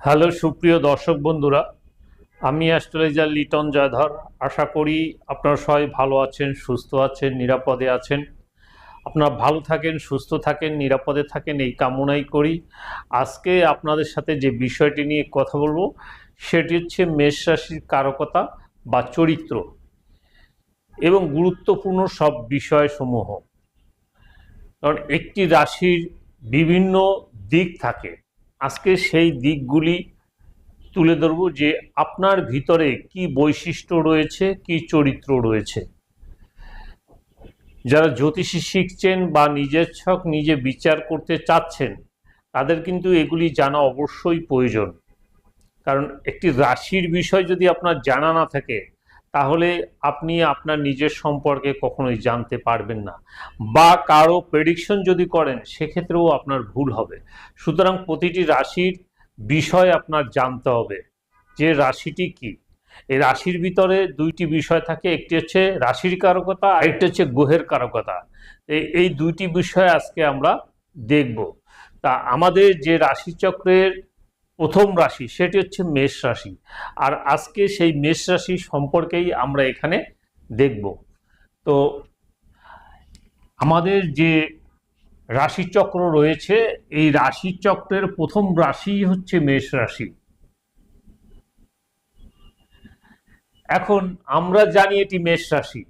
Hello, সুপ্রিয় দর্শক বন্ধুরা, আমি অ্যাস্ট্রোলজার লিটন জয়ধর আশা করি আপনারা সবাই ভালো আছেন, সুস্থ আছেন, নিরাপদে আছেন। আপনারা ভালো থাকেন, সুস্থ থাকেন, নিরাপদে থাকেন, এই কামনাই করি। আজকে আপনাদের সাথে যে বিষয়টি নিয়ে কথা বলব, সেটি হচ্ছে মেষ রাশির কারকতা বা চরিত্র এবং গুরুত্বপূর্ণ সব বিষয়সমূহ। কারণ একটি রাশির বিভিন্ন দিক থাকে। আজকে সেই দিকগুলি তুলে ধরব যে আপনার ভিতরে কি বৈশিষ্ট্য রয়েছে, কি চরিত্র রয়েছে। যারা জ্যোতিষী শিখছেন বা নিজের ছক নিজে বিচার করতে চাচ্ছেন, তাদের কিন্তু এগুলি জানা অবশ্যই প্রয়োজন। কারণ একটি রাশির বিষয় যদি আপনার জানা না থাকে তাহলে আপনি আপনার নিজের সম্পর্কে কখনোই জানতে পারবেন না বা কারও প্রেডিকশন যদি করেন, সেক্ষেত্রেও আপনার ভুল হবে। সুতরাং প্রতিটি রাশির বিষয় আপনার জানতে হবে যে রাশিটি কি। এই রাশির ভিতরে দুইটি বিষয় থাকে, একটি হচ্ছে রাশির কারকতা আরেকটি হচ্ছে গ্রহের কারকতা। এই দুইটি বিষয় আজকে আমরা দেখব। তা আমাদের যে রাশিচক্রের প্রথম রাশি, সেটি হচ্ছে মেষ রাশি। আর আজকে সেই মেষ রাশি সম্পর্কেই আমরা এখানে দেখব। তো আমাদের যে রাশিচক্র রয়েছে, এই রাশিচক্রের প্রথম রাশি হচ্ছে মেষ রাশি। এখন আমরা জানি এটি মেষ রাশি,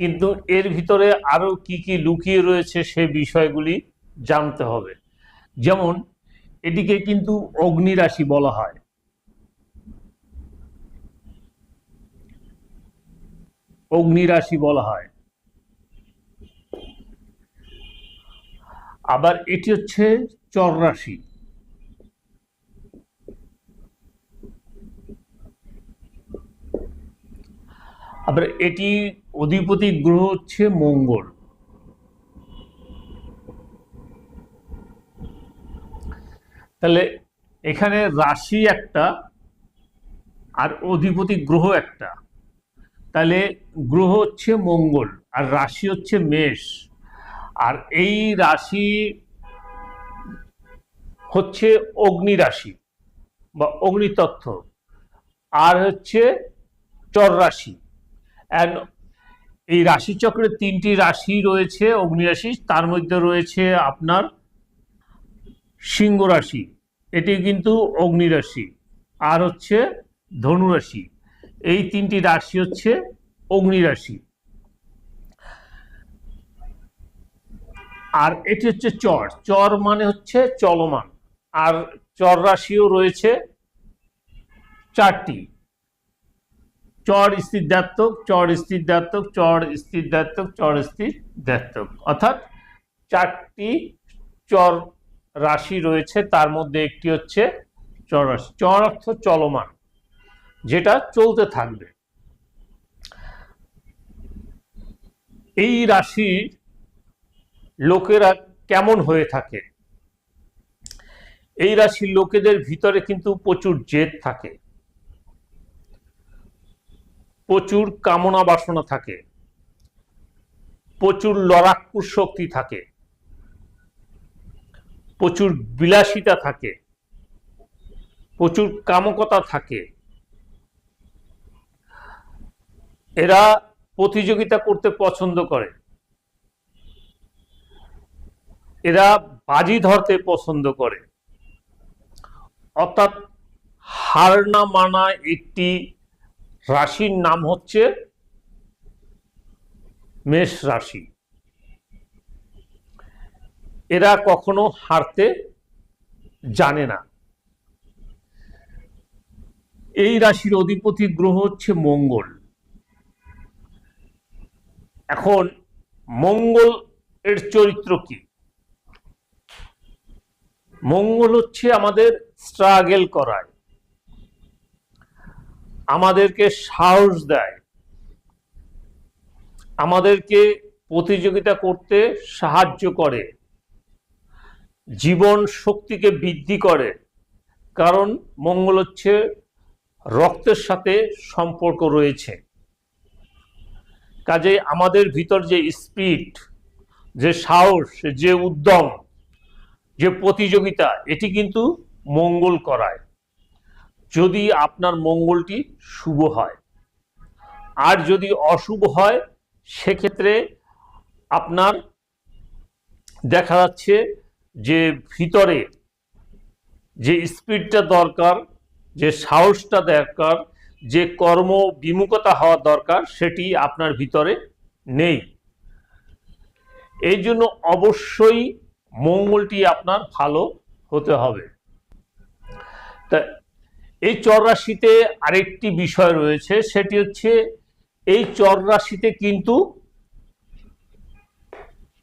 কিন্তু এর ভিতরে আরও কি কি লুকিয়ে রয়েছে সে বিষয়গুলি জানতে হবে। যেমন এটিকে কিন্তু অগ্নি রাশি বলা হয়। অগ্নি রাশি বলা হয়। আবার এটি হচ্ছে চর রাশি। আবার এটি অধিপতি গ্রহ হচ্ছে মঙ্গল। তাহলে এখানে রাশি একটা আর অধিপতি গ্রহ একটা। তাহলে গ্রহ হচ্ছে মঙ্গল আর রাশি হচ্ছে মেষ। আর এই রাশি হচ্ছে অগ্নি রাশি বা অগ্নিতত্ত্ব আর হচ্ছে চর রাশি। অ্যান্ড এই রাশিচক্রের তিনটি রাশি রয়েছে, অগ্নি রাশি, তার মধ্যে রয়েছে আপনার সিংহ রাশি। এটি কিন্তু অগ্নি রাশি, আর হচ্ছে ধনুরাশি এই তিনটি রাশি হচ্ছে অগ্নি রাশি। আর এটি হচ্ছে চর। চর মানে হচ্ছে চলমান। আর চর রাশিও রয়েছে চারটি। চর স্থির দ্বাত্তক চর স্থির দ্বাত্তক চর স্থির দ্বাত্তক চর স্থির দ্বাত্তক অর্থাৎ চারটি চর রাশি রয়েছে, তার মধ্যে একটি হচ্ছে চর রাশি। চর অর্থ চলমান, যেটা চলতে থাকবে। এই রাশির লোকেরা কেমন হয়ে থাকে? এই রাশির লোকেদের ভিতরে কিন্তু প্রচুর জেদ থাকে। প্রচুর কামনা বাসনা থাকে। প্রচুর লড়াক্কুর শক্তি থাকে। প্রচুর বিলাসিতা থাকে, প্রচুর কামকতা থাকে। এরা প্রতিযোগিতা করতে পছন্দ করে। এরা বাজি ধরতে পছন্দ করে। অর্থাৎ হার না মানা একটি রাশির নাম হচ্ছে মেষ রাশি। এরা কখনো হারতে জানে না। এই রাশির অধিপতি গ্রহ হচ্ছে মঙ্গল। এখন মঙ্গল এর চরিত্র কি? মঙ্গল হচ্ছে আমাদের স্ট্রাগেল করায়। আমাদেরকে সাহস দেয়। আমাদেরকে প্রতিযোগিতা করতে সাহায্য করে। জীবন শক্তিকে বৃদ্ধি করে, কারণ মঙ্গল হচ্ছে রক্তের সাথে সম্পর্ক রয়েছে। কাজে আমাদের ভিতর যে স্পিড যে সাহস, যে উদ্যম, যে প্রতিযোগিতা, এটি কিন্তু মঙ্গল করায়। যদি আপনার মঙ্গলটি শুভ হয়, আর যদি অশুভ হয়, সেক্ষেত্রে আপনার দেখা যাচ্ছে যে ভিতরে যে স্পিডটা দরকার, যে সাহসটা দরকার, যে কর্ম বিমুখতা হওয়া দরকার, সেটি আপনার ভিতরে নেই। এই জন্য অবশ্যই মঙ্গলটি আপনার ভালো হতে হবে। তা এই চর রাশিতে আরেকটি বিষয় রয়েছে, সেটি হচ্ছে এই চর রাশিতে কিন্তু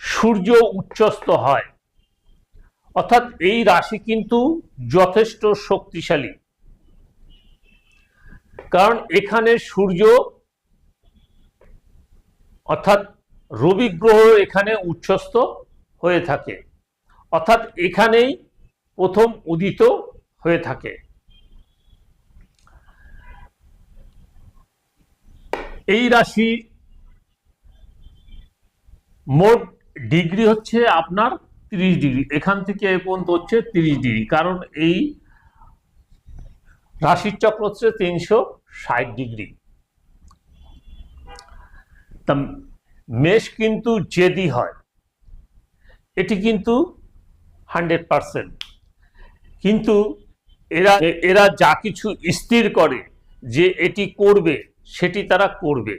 সূর্য উচ্চস্ত হয়। অর্থাৎ এই রাশি কিন্তু যথেষ্ট শক্তিশালী। কারণ এখানে সূর্য অর্থাৎ রবি গ্রহ এখানে উচ্চস্ত হয়ে থাকে। অর্থাৎ এখানেই প্রথম উদিত হয়ে থাকে। এই রাশি মোট ডিগ্রি হচ্ছে আপনার তিরিশ ডিগ্রি। এখান থেকে এ পর্যন্ত হচ্ছে তিরিশ ডিগ্রি। কারণ এই রাশির চক্র হচ্ছে তিনশো ষাট ডিগ্রি। তা মেষ কিন্তু জেদি হয়। এটি কিন্তু হান্ড্রেড পারসেন্ট। কিন্তু এরা এরা যা কিছু স্থির করে যে এটি করবে, সেটি তারা করবে।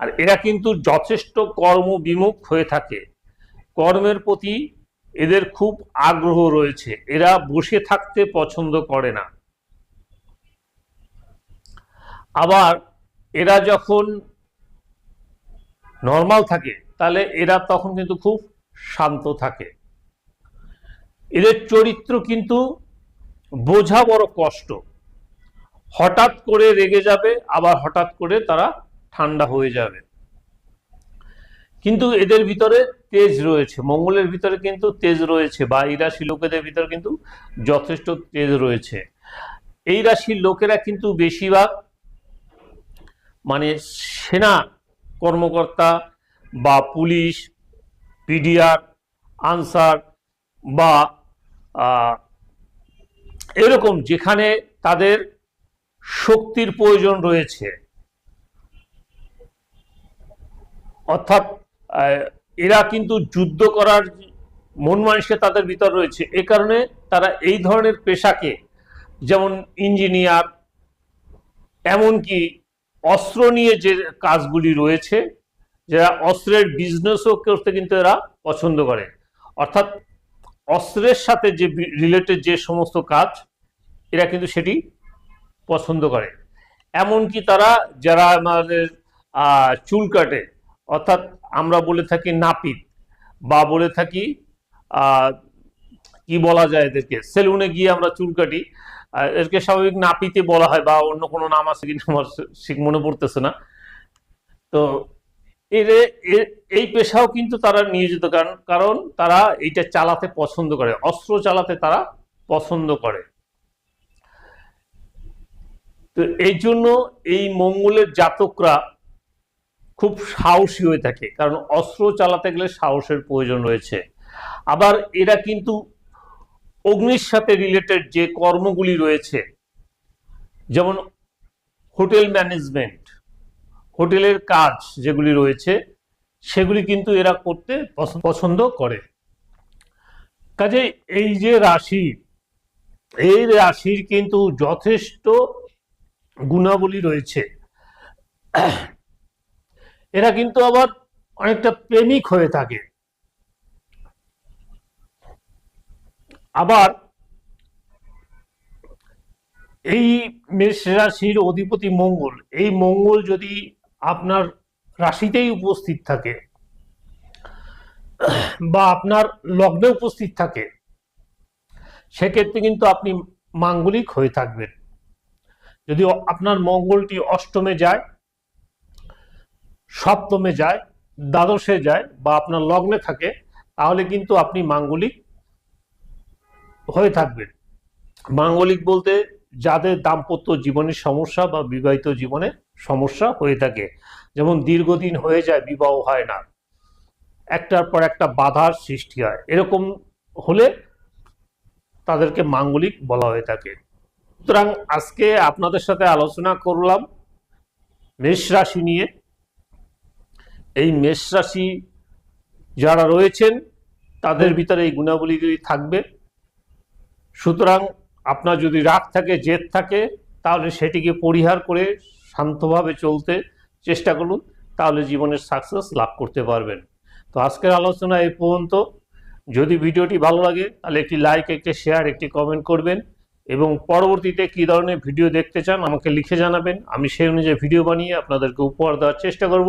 আর এরা কিন্তু যথেষ্ট কর্মবিমুখ হয়ে থাকে। কর্মের প্রতি এদের খুব আগ্রহ রয়েছে। এরা বসে থাকতে পছন্দ করে না। আবার এরা যখন নর্মাল থাকে, তাহলে এরা তখন কিন্তু খুব শান্ত থাকে। এদের চরিত্র কিন্তু বোঝা বড় কষ্ট। হঠাৎ করে রেগে যাবে, আবার হঠাৎ করে তারা ঠান্ডা হয়ে যাবে। কিন্তু এদের ভিতরে তেজ রয়েছে, মঙ্গলের ভিতরে কিন্তু তেজ রয়েছে বা এই রাশি লোকেদের ভিতরে কিন্তু যথেষ্ট তেজ রয়েছে। এই রাশির লোকেরা কিন্তু বেশিরভাগ মানে সেনা কর্মকর্তা বা পুলিশ, পিডিআর, আনসার বা এরকম যেখানে তাদের শক্তির প্রয়োজন রয়েছে। অর্থাৎ এরা কিন্তু যুদ্ধ করার মন মানসিকতা তাদের ভিতর রয়েছে। এ কারণে তারা এই ধরনের পেশাকে, যেমন ইঞ্জিনিয়ার, এমনকি অস্ত্র নিয়ে যে কাজগুলি রয়েছে, যারা অস্ত্রের বিজনেসও করতে কিন্তু এরা পছন্দ করে। অর্থাৎ অস্ত্রের সাথে যে রিলেটেড যে সমস্ত কাজ, এরা কিন্তু সেটি পছন্দ করে। এমনকি তারা, যারা আমাদের চুল কাটে অর্থাৎ আমরা বলে থাকি নাপিত বা বলে থাকি কি বলা যায় এদেরকে? সেলুনে গিয়ে আমরা চুল কাটি। এদেরকে স্বাভাবিক নাপিতে বলা হয় বা অন্য কোনো নাম আছে কিনা আমার ঠিক মনে পড়তেছে না। তো এর, এই পেশাও কিন্তু তারা নিয়োজিত কারণ কারণ তারা এইটা চালাতে পছন্দ করে, অস্ত্র চালাতে তারা পছন্দ করে। তো এই জন্য এই মঙ্গলের জাতকরা খুব সাহসী হয়ে থাকে, কারণ অস্ত্র চালাতে গেলে সাহসের প্রয়োজন রয়েছে। আবার এরা কিন্তু অগ্নির সাথে রিলেটেড যে কর্মগুলি রয়েছে, যেমন হোটেল ম্যানেজমেন্ট, হোটেলের কাজ যেগুলি রয়েছে, সেগুলি কিন্তু এরা করতে পছন্দ করে। কাজে এই যে রাশি, এই রাশির কিন্তু যথেষ্ট গুণাবলী রয়েছে। এরা কিন্তু আবার অনেকটা প্রেমিক হয়ে থাকে। আবার এই মেষ রাশির অধিপতি মঙ্গল, এই মঙ্গল যদি আপনার রাশিতেই উপস্থিত থাকে বা আপনার লগ্নে উপস্থিত থাকে, সেক্ষেত্রে কিন্তু আপনি মাঙ্গলিক হয়ে থাকবেন। যদি আপনার মঙ্গলটি অষ্টমে যায় সপ্তমে যায়, দ্বাদশে যায় বা আপনার লগ্নে থাকে, তাহলে কিন্তু আপনি মাঙ্গলিক হয়ে থাকবেন। মাঙ্গলিক বলতে যাদের দাম্পত্য জীবনের সমস্যা বা বিবাহিত জীবনে সমস্যা হয়ে থাকে। যেমন দীর্ঘদিন হয়ে যায়, বিবাহ হয় না। একটার পর একটা বাধার সৃষ্টি হয়। এরকম হলে তাদেরকে মাঙ্গলিক বলা হয়ে থাকে। সুতরাং আজকে আপনাদের সাথে আলোচনা করলাম মেষ রাশি নিয়ে। এই মেষ রাশি যারা রয়েছেন তাদের ভিতরে এই গুণাবলীগুলি থাকবে সুতরাং আপনার যদি রাগ থাকে জেদ থাকে তাহলে সেটিকে পরিহার করে শান্তভাবে চলতে চেষ্টা করুন তাহলে জীবনের সাকসেস লাভ করতে পারবেন। তো আজকের আলোচনা এই পর্যন্ত। যদি ভিডিওটি ভালো লাগে তাহলে একটি লাইক একটি শেয়ার একটি কমেন্ট করবেন এবং পরবর্তীতে কী ধরনের ভিডিও দেখতে চান আমাকে লিখে জানাবেন। আমি সেই অনুযায়ী ভিডিও বানিয়ে আপনাদেরকে উপহার দেওয়ার চেষ্টা করব।